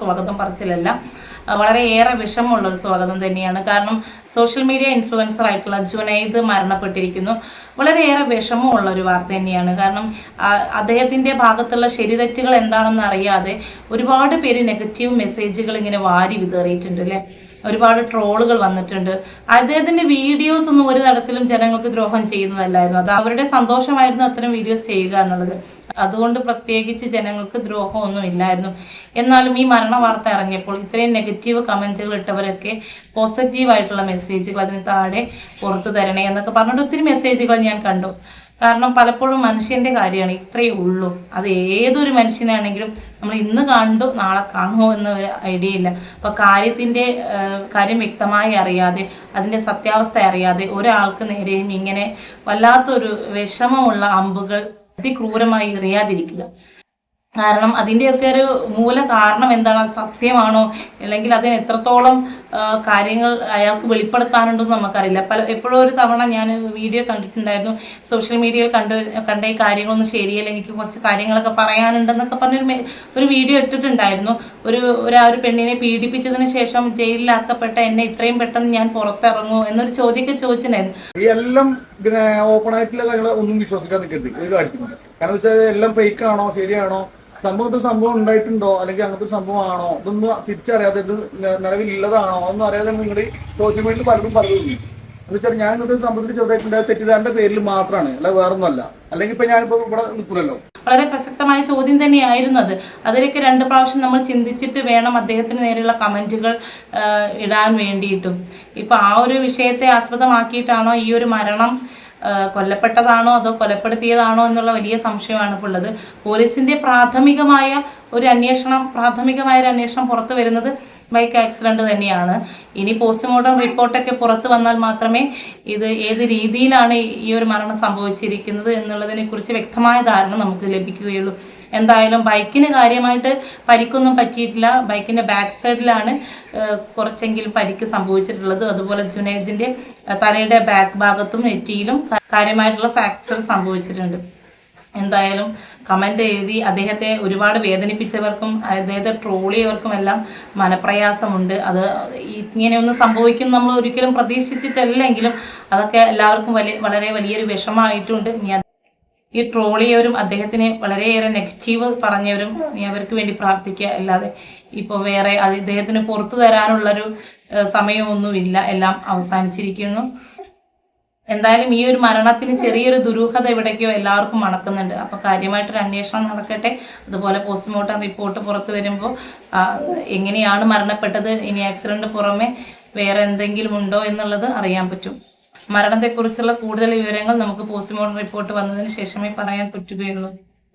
സ്വാഗതം പറച്ചിലല്ല. വളരെയേറെ വിഷമമുള്ള ഒരു സ്വാഗതം തന്നെയാണ്. കാരണം സോഷ്യൽ മീഡിയ ഇൻഫ്ലുവൻസർ ആയിട്ടുള്ള ജുനൈദ് മരണപ്പെട്ടിരിക്കുന്നു. വളരെയേറെ വിഷമമുള്ള ഒരു വാർത്ത തന്നെയാണ്. കാരണം അദ്ദേഹത്തിന്റെ ഭാഗത്തുള്ള ശരിതെറ്റുകൾ എന്താണെന്ന് അറിയാതെ ഒരുപാട് പേര് നെഗറ്റീവ് മെസ്സേജുകൾ ഇങ്ങനെ വാരി വിതറിയിട്ടുണ്ട് അല്ലേ? ഒരുപാട് ട്രോളുകൾ വന്നിട്ടുണ്ട്. അദ്ദേഹത്തിന്റെ വീഡിയോസ് ഒന്നും ഒരു തരത്തിലും ജനങ്ങൾക്ക് ദ്രോഹം ചെയ്യുന്നതല്ലായിരുന്നു. അത് അവരുടെ സന്തോഷമായിരുന്നു അത്തരം വീഡിയോസ് ചെയ്യുക എന്നുള്ളത്. അതുകൊണ്ട് പ്രത്യേകിച്ച് ജനങ്ങൾക്ക് ദ്രോഹമൊന്നും ഇല്ലായിരുന്നു എന്നാലും ഈ മരണ വാർത്ത ഇറങ്ങിയപ്പോൾ ഇത്രയും നെഗറ്റീവ് കമന്റുകൾ ഇട്ടവരൊക്കെ പോസിറ്റീവായിട്ടുള്ള മെസ്സേജുകൾ അതിന് താഴെ പുറത്തു തരണേ എന്നൊക്കെ പറഞ്ഞിട്ട് ഒത്തിരി മെസ്സേജുകൾ ഞാൻ കണ്ടു. കാരണം പലപ്പോഴും മനുഷ്യന്റെ കാര്യമാണ് ഇത്രയേ ഉള്ളൂ. അത് ഏതൊരു മനുഷ്യനാണെങ്കിലും നമ്മൾ ഇന്ന് കണ്ടു നാളെ കാണുമോ എന്ന ഒരു ഐഡിയ ഇല്ല. അപ്പൊ കാര്യത്തിന്റെ കാര്യം വ്യക്തമായി അറിയാതെ അതിന്റെ സത്യാവസ്ഥ അറിയാതെ ഒരാൾക്ക് നേരെയും ഇങ്ങനെ വല്ലാത്തൊരു വിഷമമുള്ള അമ്പുകൾ അതിക്രൂരമായി എറിയാതിരിക്കുക. കാരണം അതിന്റെയൊക്കെ ഒരു മൂല കാരണം എന്താണ്? സത്യമാണോ? അല്ലെങ്കിൽ അതിന് എത്രത്തോളം കാര്യങ്ങൾ അയാൾക്ക് വെളിപ്പെടുത്താനുണ്ടെന്ന് നമുക്കറിയില്ല. പല എപ്പോഴും ഒരു തവണ ഞാൻ വീഡിയോ കണ്ടിട്ടുണ്ടായിരുന്നു. സോഷ്യൽ മീഡിയയിൽ കണ്ട് കണ്ട ഈ കാര്യങ്ങളൊന്നും ശരിയല്ല എനിക്ക് കുറച്ച് കാര്യങ്ങളൊക്കെ പറയാനുണ്ടെന്നൊക്കെ പറഞ്ഞൊരു ഒരു വീഡിയോ ഇട്ടിട്ടുണ്ടായിരുന്നു. ഒരു ഒരു ആ ഒരു പെണ്ണിനെ പീഡിപ്പിച്ചതിന് ശേഷം ജയിലിലാക്കപ്പെട്ട എന്നെ ഇത്രയും പെട്ടെന്ന് ഞാൻ പുറത്തിറങ്ങുമോ എന്നൊരു ചോദ്യമൊക്കെ ചോദിച്ചിട്ടുണ്ടായിരുന്നു. പിന്നെ ഓപ്പൺ ആയിട്ടുള്ള കാര്യങ്ങൾ ഒന്നും വിശ്വസിക്കാൻ നിൽക്കരുത് ഒരു കാര്യത്തിൽ കാരണം വെച്ചാൽ എല്ലാം ഫേക്ക് ആണോ ശരിയാണോ സംഭവത്തിൽ സംഭവം ഉണ്ടായിട്ടുണ്ടോ അല്ലെങ്കിൽ അങ്ങനത്തെ സംഭവമാണോ ഇതൊന്നും തിരിച്ചറിയാതെ ഇത് നിലവിലുള്ളതാണോ ഒന്നും അറിയാതെ നിങ്ങൾ സോഷ്യൽ മീഡിയയിൽ പലരും പറയുന്നു എന്ന് വെച്ചാൽ ഞാൻ ഇന്നത്തെ സംബന്ധിച്ച് ചോദിച്ചിട്ടുണ്ടായ തെറ്റിദ്ധാരന്റെ പേരിൽ മാത്രമാണ് അല്ല വേറൊന്നുമല്ല. അല്ലെങ്കിൽ ഇപ്പൊ ഞാനിപ്പോ ഇവിടെ നിൽക്കുന്നല്ലോ വളരെ പ്രസക്തമായ ചോദ്യം തന്നെയായിരുന്നു അത് അതിലേക്ക് രണ്ട് പ്രാവശ്യം നമ്മൾ ചിന്തിച്ചിട്ട് വേണം അദ്ദേഹത്തിന് നേരെയുള്ള കമന്റുകൾ ഇടാൻ വേണ്ടിയിട്ടും. ഇപ്പൊ ആ ഒരു വിഷയത്തെ ആസ്പദമാക്കിയിട്ടാണോ ഈ ഒരു മരണം കൊല്ലപ്പെട്ടതാണോ അതോ കൊലപ്പെടുത്തിയതാണോ എന്നുള്ള വലിയ സംശയമാണ് ഇപ്പോൾ ഉള്ളത്. പോലീസിന്റെ പ്രാഥമികമായ ഒരു അന്വേഷണം പ്രാഥമികമായ ഒരു അന്വേഷണം പുറത്തു വരുന്നത് ബൈക്ക് ആക്സിഡന്റ് തന്നെയാണ്. ഇനി പോസ്റ്റ്മോർട്ടം റിപ്പോർട്ടൊക്കെ പുറത്തു വന്നാൽ മാത്രമേ ഇത് ഏത് രീതിയിലാണ് ഈ ഒരു മരണം സംഭവിച്ചിരിക്കുന്നത് എന്നുള്ളതിനെ കുറിച്ച് വ്യക്തമായ ധാരണ നമുക്ക് ലഭിക്കുകയുള്ളൂ. എന്തായാലും ബൈക്കിന് കാര്യമായിട്ട് പരിക്കൊന്നും പറ്റിയിട്ടില്ല. ബൈക്കിന്റെ ബാക്ക് സൈഡിലാണ് കുറച്ചെങ്കിലും പരിക്ക് സംഭവിച്ചിട്ടുള്ളത്. അതുപോലെ ജുനൈദിന്റെ തലയുടെ ബാക്ക് ഭാഗത്തും നെറ്റിയിലും കാര്യമായിട്ടുള്ള ഫ്രാക്ചർ സംഭവിച്ചിട്ടുണ്ട്. എന്തായാലും കമന്റ് എഴുതി അദ്ദേഹത്തെ ഒരുപാട് വേദനിപ്പിച്ചവർക്കും അദ്ദേഹത്തെ ട്രോളിയവർക്കും എല്ലാം മനപ്രയാസമുണ്ട്. അത് ഇങ്ങനെയൊന്നും സംഭവിക്കും നമ്മൾ ഒരിക്കലും പ്രതീക്ഷിച്ചിട്ടല്ലെങ്കിലും അതൊക്കെ എല്ലാവർക്കും വലിയ വളരെ വലിയൊരു വിഷമമായിട്ടുണ്ട് ഇനി ഈ ട്രോളിയവരും അദ്ദേഹത്തിന് വളരെയേറെ നെഗറ്റീവ് പറഞ്ഞവരും ഇനി അവർക്ക് വേണ്ടി പ്രാർത്ഥിക്കുക. അല്ലാതെ ഇപ്പോൾ വേറെ അത് ഇദ്ദേഹത്തിന് പുറത്തു തരാനുള്ളൊരു സമയമൊന്നുമില്ല. എല്ലാം അവസാനിച്ചിരിക്കുന്നു. എന്തായാലും ഈ ഒരു മരണത്തിന് ചെറിയൊരു ദുരൂഹത എവിടേക്കോ എല്ലാവർക്കും മണക്കുന്നുണ്ട് അപ്പൊ കാര്യമായിട്ടൊരു അന്വേഷണം നടക്കട്ടെ. അതുപോലെ പോസ്റ്റ്മോർട്ടം റിപ്പോർട്ട് പുറത്തു വരുമ്പോൾ എങ്ങനെയാണ് മരണപ്പെട്ടത്? ഇനി ആക്സിഡന്റ് പുറമെ വേറെ എന്തെങ്കിലും ഉണ്ടോ എന്നുള്ളത് അറിയാൻ പറ്റും. മരണത്തെക്കുറിച്ചുള്ള കൂടുതൽ വിവരങ്ങൾ നമുക്ക് പോസ്റ്റ്മോർട്ടം റിപ്പോർട്ട് വന്നതിന് ശേഷമേ പറയാൻ പറ്റുകയുള്ളൂ.